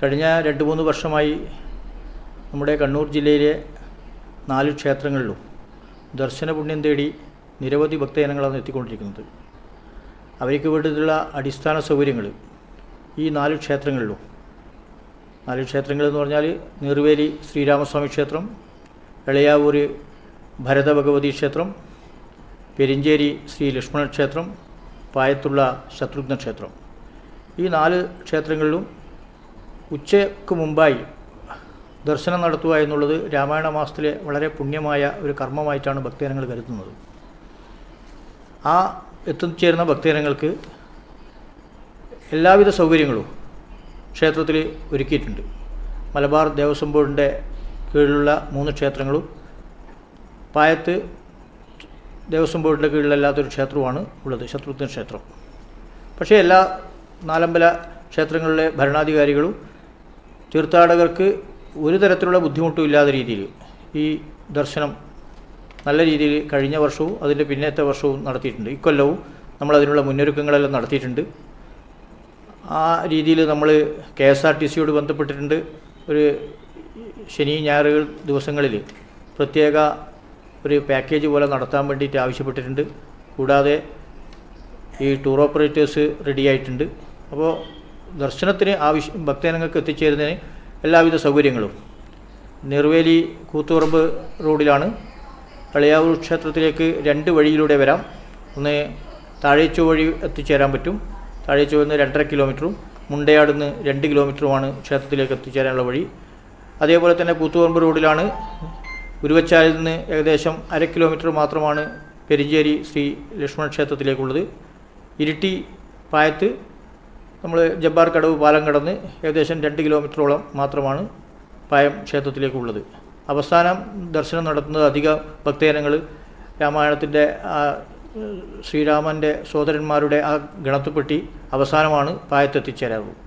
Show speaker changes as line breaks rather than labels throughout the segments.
കഴിഞ്ഞ രണ്ട് മൂന്ന് വർഷമായി നമ്മുടെ കണ്ണൂർ ജില്ലയിലെ നാല് ക്ഷേത്രങ്ങളിലും ദർശന പുണ്യം തേടി നിരവധി ഭക്തജനങ്ങളാണ് എത്തിക്കൊണ്ടിരിക്കുന്നത്. അവർക്ക് വേണ്ടിയിട്ടുള്ള അടിസ്ഥാന സൗകര്യങ്ങൾ ഈ നാല് ക്ഷേത്രങ്ങളിലും. നാല് ക്ഷേത്രങ്ങളെന്ന് പറഞ്ഞാൽ നീർവേലി ശ്രീരാമസ്വാമി ക്ഷേത്രം എളയാവൂർ ഭരതഭഗവതി ക്ഷേത്രം പെരിഞ്ചേരി ശ്രീ ലക്ഷ്മണ ക്ഷേത്രം പായത്തുള്ള ശത്രുഘ്ന ക്ഷേത്രം. ഈ നാല് ക്ഷേത്രങ്ങളിലും ഉച്ചയ്ക്ക് മുമ്പായി ദർശനം നടത്തുക എന്നുള്ളത് രാമായണ മാസത്തിലെ വളരെ പുണ്യമായ ഒരു കർമ്മമായിട്ടാണ് ഭക്തജനങ്ങൾ കരുതുന്നത്. ആ എത്തിച്ചേരുന്ന ഭക്തജനങ്ങൾക്ക് എല്ലാവിധ സൗകര്യങ്ങളും ക്ഷേത്രത്തിൽ ഒരുക്കിയിട്ടുണ്ട്. മലബാർ ദേവസ്വം ബോർഡിന്റെ കീഴിലുള്ള മൂന്ന് ക്ഷേത്രങ്ങളും പായത്ത് ദേവസ്വം ബോർഡിന്റെ കീഴിലല്ലാത്തൊരു ക്ഷേത്രവുമാണ് ഉള്ളത് ശത്രുഘ്ന ക്ഷേത്രം പക്ഷേ എല്ലാ നാലമ്പല ക്ഷേത്രങ്ങളിലെ ഭരണാധികാരികളും തീർത്ഥാടകർക്ക് ഒരു തരത്തിലുള്ള ബുദ്ധിമുട്ടും ഇല്ലാത്ത രീതിയിൽ ഈ ദർശനം നല്ല രീതിയിൽ കഴിഞ്ഞ വർഷവും അതിന്റെ പിന്നത്തെ വർഷവും നടത്തിയിട്ടുണ്ട്. ഇക്കൊല്ലവും നമ്മൾ അതിനുള്ള മുന്നൊരുക്കങ്ങളെല്ലാം നടത്തിയിട്ടുണ്ട്. ആ രീതിയിൽ നമ്മൾ കെ എസ് ആർ ടി സിയോട് ബന്ധപ്പെട്ടിട്ടുണ്ട്. ഒരു ശനി ഞായറുകൾ ദിവസങ്ങളിൽ പ്രത്യേക ഒരു പാക്കേജ് പോലെ നടത്താൻ വേണ്ടിയിട്ട് ആവശ്യപ്പെട്ടിട്ടുണ്ട്. കൂടാതെ ഈ ടൂർ ഓപ്പറേറ്റേഴ്സ് റെഡിയായിട്ടുണ്ട് അപ്പോൾ ദർശനത്തിന് ആവശ്യം ഭക്തജനങ്ങൾക്ക് എത്തിച്ചേരുന്നതിന് എല്ലാവിധ സൗകര്യങ്ങളും. നിർവേലി കൂത്തുപറമ്പ് റോഡിലാണ്. കളിയാവൂർ ക്ഷേത്രത്തിലേക്ക് രണ്ട് വഴിയിലൂടെ വരാം. ഒന്ന് താഴേച്ചു വഴി എത്തിച്ചേരാൻ പറ്റും. താഴേച്ചു നിന്ന് രണ്ടര കിലോമീറ്ററും മുണ്ടയാട് നിന്ന് രണ്ട് കിലോമീറ്ററുമാണ് ക്ഷേത്രത്തിലേക്ക് എത്തിച്ചേരാനുള്ള വഴി. അതേപോലെ തന്നെ കൂത്തുപറമ്പ് റോഡിലാണ്. ഉരുവച്ചാലിൽ നിന്ന് ഏകദേശം അര കിലോമീറ്റർ മാത്രമാണ് പെരിഞ്ചേരി ശ്രീ ലക്ഷ്മണ ക്ഷേത്രത്തിലേക്കുള്ളത്. ഇരിട്ടി പായത്ത് നമ്മൾ ജബ്ബാർ കടവ് പാലം കടന്ന് ഏകദേശം രണ്ട് കിലോമീറ്ററോളം മാത്രമാണ് പായം ക്ഷേത്രത്തിലേക്കുള്ളത്. അവസാനം ദർശനം നടത്തുന്നത് അധിക ഭക്തജനങ്ങൾ രാമായണത്തിന്റെ ശ്രീരാമന്റെ സഹോദരന്മാരുടെ ആ ഗണത്തുപ്പെട്ടി അവസാനമാണ് പായത്ത് എത്തിച്ചേരാറുള്ളത്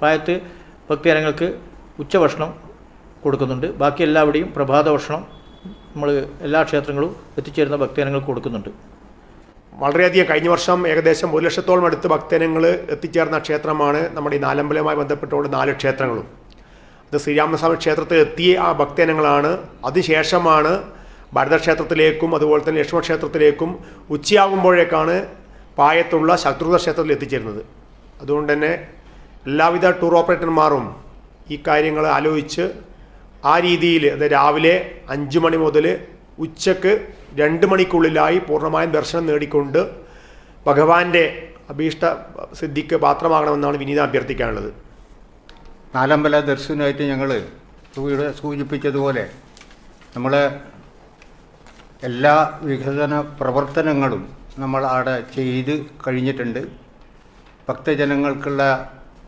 പായത്ത് ഭക്തജനങ്ങൾക്ക് ഉച്ചഭക്ഷണം കൊടുക്കുന്നുണ്ട്. ബാക്കി എല്ലാവിടെയും പ്രഭാത ഭക്ഷണം നമ്മൾ എല്ലാ ക്ഷേത്രങ്ങളും എത്തിച്ചേരുന്ന ഭക്തജനങ്ങൾക്ക് കൊടുക്കുന്നുണ്ട്.
വളരെയധികം കഴിഞ്ഞ വർഷം ഏകദേശം ഒരു ലക്ഷത്തോളം അടുത്ത് ഭക്തജനങ്ങൾ എത്തിച്ചേർന്ന ക്ഷേത്രമാണ് നമ്മുടെ ഈ നാലമ്പലവുമായി ബന്ധപ്പെട്ടുകൊണ്ട് നാല് ക്ഷേത്രങ്ങളും. അത് ശ്രീരാമസ്വാമി ക്ഷേത്രത്തിൽ എത്തിയ ആ ഭക്തജനങ്ങളാണ്. അതിനുശേഷമാണ് ഭരതക്ഷേത്രത്തിലേക്കും അതുപോലെ തന്നെ ലക്ഷ്മണ ക്ഷേത്രത്തിലേക്കും ഉച്ചയാകുമ്പോഴേക്കാണ് പായത്തുള്ള ശത്രുഘ്ന ക്ഷേത്രത്തിൽ എത്തിച്ചേരുന്നത്. അതുകൊണ്ട് തന്നെ എല്ലാവിധ ടൂർ ഓപ്പറേറ്റർമാരും ഈ കാര്യങ്ങൾ ആലോചിച്ച് ആ രീതിയിൽ അത് രാവിലെ അഞ്ച് മണി മുതൽ ഉച്ചയ്ക്ക് രണ്ട് മണിക്കുള്ളിലായി പൂർണമായും ദർശനം നേടിക്കൊണ്ട് ഭഗവാന്റെ അഭീഷ്ട സിദ്ധിക്ക് പാത്രമാകണമെന്നാണ് വിനീത അഭ്യർത്ഥിക്കാനുള്ളത്.
നാലമ്പല ദർശനമായിട്ട് ഞങ്ങൾ സൂചിപ്പിച്ചതുപോലെ നമ്മൾ എല്ലാ വികസന പ്രവർത്തനങ്ങളും നമ്മൾ അവിടെ ചെയ്ത് കഴിഞ്ഞിട്ടുണ്ട്. ഭക്തജനങ്ങൾക്കുള്ള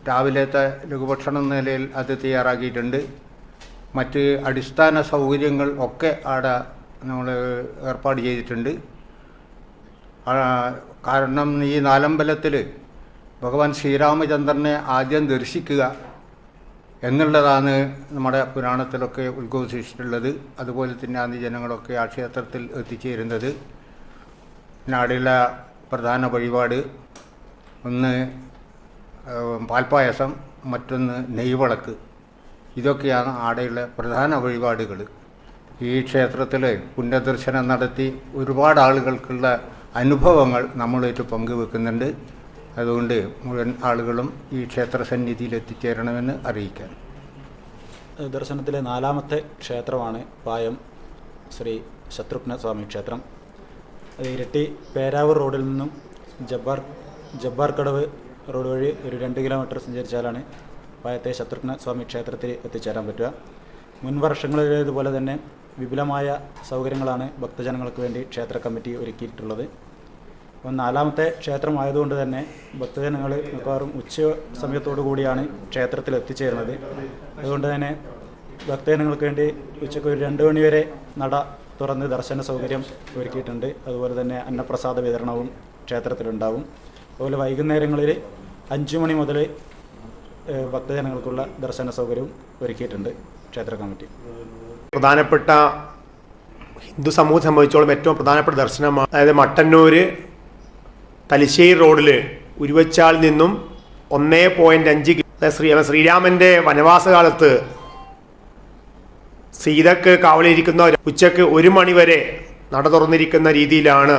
രാവിലത്തെ ലഘുഭക്ഷണം നിലയിൽ അത് തയ്യാറാക്കിയിട്ടുണ്ട്. മറ്റ് അടിസ്ഥാന സൗകര്യങ്ങൾ ഒക്കെ അവിടെ നമ്മൾ ഏർപ്പാട് ചെയ്തിട്ടുണ്ട്. കാരണം ഈ നാലമ്പലത്തിൽ ഭഗവാൻ ശ്രീരാമചന്ദ്രനെ ആദ്യം ദർശിക്കുക എന്നുള്ളതാണ് നമ്മുടെ പുരാണത്തിലൊക്കെ ഉദ്ഘോഷിച്ചിട്ടുള്ളത്. അതുപോലെ തന്നെയാണ് ജനങ്ങളൊക്കെ ആ ക്ഷേത്രത്തിൽ എത്തിച്ചേരുന്നത്. നാടിലെ പ്രധാന വഴിപാട്. ഒന്ന് പാൽപ്പായസം മറ്റൊന്ന് നെയ്വളക്ക്. ഇതൊക്കെയാണ് ആടെയുള്ള പ്രധാന വഴിപാടുകൾ. ഈ ക്ഷേത്രത്തിൽ പുണ്യദർശനം നടത്തി ഒരുപാട് ആളുകൾക്കുള്ള അനുഭവങ്ങൾ നമ്മളായിട്ട് പങ്കുവെക്കുന്നുണ്ട്. അതുകൊണ്ട് മുഴുവൻ ആളുകളും ഈ ക്ഷേത്ര സന്നിധിയിൽ എത്തിച്ചേരണമെന്ന് അറിയിക്കാൻ
ദർശനത്തിലെ നാലാമത്തെ ക്ഷേത്രമാണ് പായം ശ്രീ ശത്രുഘ്ന സ്വാമി ക്ഷേത്രം. അത് ഇരട്ടി പേരാവൂർ റോഡിൽ നിന്നും ജബ്ബാർ ജബ്ബാർ കടവ് റോഡ് വഴി ഒരു രണ്ട് കിലോമീറ്റർ സഞ്ചരിച്ചാലാണ് പായത്തെ ശത്രുഘ്ന സ്വാമി ക്ഷേത്രത്തിൽ എത്തിച്ചേരാൻ പറ്റുക. മുൻ വർഷങ്ങളിലേതുപോലെ തന്നെ വിപുലമായ സൗകര്യങ്ങളാണ് ഭക്തജനങ്ങൾക്ക് വേണ്ടി ക്ഷേത്ര കമ്മിറ്റി ഒരുക്കിയിട്ടുള്ളത്. അപ്പോൾ നാലാമത്തെ ക്ഷേത്രമായതുകൊണ്ട് തന്നെ ഭക്തജനങ്ങൾ മിക്കവാറും ഉച്ച സമയത്തോടു കൂടിയാണ് ക്ഷേത്രത്തിൽ എത്തിച്ചേരുന്നത്. അതുകൊണ്ട് തന്നെ ഭക്തജനങ്ങൾക്ക് വേണ്ടി ഉച്ചയ്ക്ക് ഒരു രണ്ട് മണിവരെ നട തുറന്ന് ദർശന സൗകര്യം ഒരുക്കിയിട്ടുണ്ട്. അതുപോലെ തന്നെ അന്നപ്രസാദ വിതരണവും ക്ഷേത്രത്തിലുണ്ടാവും. അതുപോലെ വൈകുന്നേരങ്ങളിൽ അഞ്ചു മണി മുതൽ ഭക്തജനങ്ങൾക്കുള്ള ദർശന സൗകര്യവും ഒരുക്കിയിട്ടുണ്ട്. ക്ഷേത്ര കമ്മിറ്റി.
പ്രധാനപ്പെട്ട ഹിന്ദു സമൂഹം സംബന്ധിച്ചോളം ഏറ്റവും പ്രധാനപ്പെട്ട ദർശനമാണ് അതായത് മട്ടന്നൂര് തലശ്ശേരി റോഡിൽ ഉരുവച്ചാൽ നിന്നും ഒന്നേ പോയിന്റ് അഞ്ച് ശ്രീ ശ്രീരാമന്റെ വനവാസകാലത്ത് സീതക്ക് കാവലിരിക്കുന്ന ഉച്ചയ്ക്ക് ഒരു മണിവരെ നട തുറന്നിരിക്കുന്ന രീതിയിലാണ്